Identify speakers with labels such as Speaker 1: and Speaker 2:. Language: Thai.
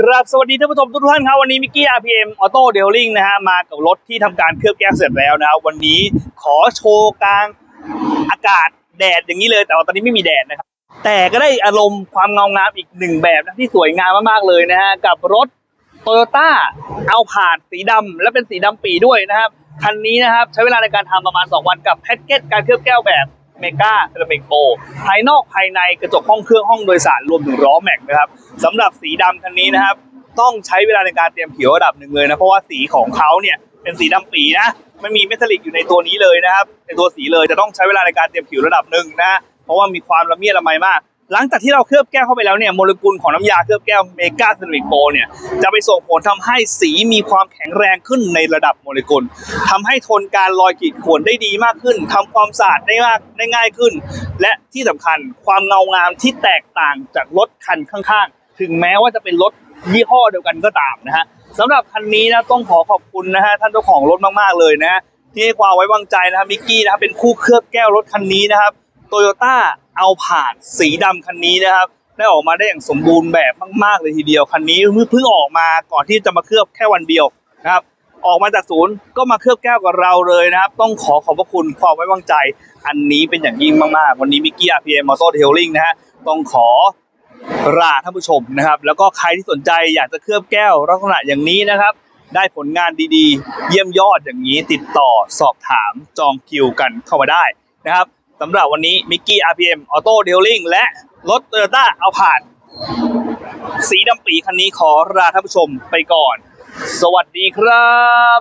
Speaker 1: ครับสวัสดีท่านผู้ชมทุกท่านครับวันนี้มิกกี้ RPM Auto Detailing นะฮะมากับรถที่ทำการเคลือบแก้วเสร็จแล้วนะครับวันนี้ขอโชว์กลางอากาศแดดอย่างนี้เลย แต่ว่าตอนนี้ไม่มีแดดนะครับ แต่ก็ได้อารมณ์ความเงางามอีกหนึ่งแบบนะที่สวยงามมากๆเลยนะฮะกับรถโตโยต้าเอาผาดสีดำและเป็นสีดำปีด้วยนะครับคันนี้นะครับใช้เวลาในการทำประมาณ 2 วันกับแพ็กเกจการเคลือบแก้วแบบ เมกาเซรามิกโปภายนอกภายในกระจกห้องเครื่องห้องโดยสารรวมถึงล้อแม็กนะครับสำหรับสีดำคันนี้นะครับต้องใช้เวลาในการเตรียมผิวระดับหนึ่งเลยนะเพราะว่าสีของเขาเนี่ยเป็นสีดำปีนะไม่มีเมทัลลิกอยู่ในตัวนี้เลยนะครับในตัวสีเลยจะต้องใช้เวลาในการเตรียมผิวระดับหนึ่งนะเพราะว่ามีความละเมียดละไมมาก หลังจากที่เราเคลือบแก้วเข้าไปแล้วเนี่ยโมเลกุลของน้ำยาเคลือบแก้วเมกาซรามิกโปเนี่ยจะไปส่งผลทำให้สีมีความแข็งแรงขึ้นในระดับโมเลกุลทำให้ทนการลอยขีดข่วนได้ดีมากขึ้นทำความสะอาดได้มากได้ง่ายขึ้น และที่สำคัญความเงางามที่แตกต่างจากรถคันข้างๆ ถึงแม้ว่าจะเป็นรถยี่ห้อเดียวกันก็ตามนะฮะสำหรับคันนี้นะต้องขอขอบคุณนะฮะท่านเจ้าของรถมากๆเลยนะฮะที่ให้ความไว้วางใจนะครับมิกกี้นะครับเป็นคู่เคลือบแก้วรถคันนี้นะครับโตโยต้า เอาผาดสีดำคันนี้นะครับ ได้ออกมาได้อย่างสมบูรณ์แบบมากๆเลยทีเดียวคันนี้เพิ่งออกมาก่อนที่จะมาเคลือบแค่วันเดียวนะครับ ออกมาจากศูนย์ก็มาเคลือบแก้วกับเราเลยนะครับ ต้องขอขอบพระคุณความไว้วางใจ อันนี้เป็นอย่างยิ่งมากๆ วันนี้มิกกี้ RPM Auto Detailing นะฮะต้องขอลาท่านผู้ชมนะครับ แล้วก็ใครที่สนใจอยากจะเคลือบแก้วลักษณะอย่างนี้นะครับได้ผลงานดีๆ เยี่ยมยอดอย่างนี้ติดต่อสอบถามจองคิวกันเข้ามาได้นะครับ สำหรับวันนี้มิกกี้ RPM ออโต้เดลลิงและรถเตอร์ต้าเอาผ่าน สีดำปีคันนี้ขอลาท่านผู้ชมไปก่อน สวัสดีครับ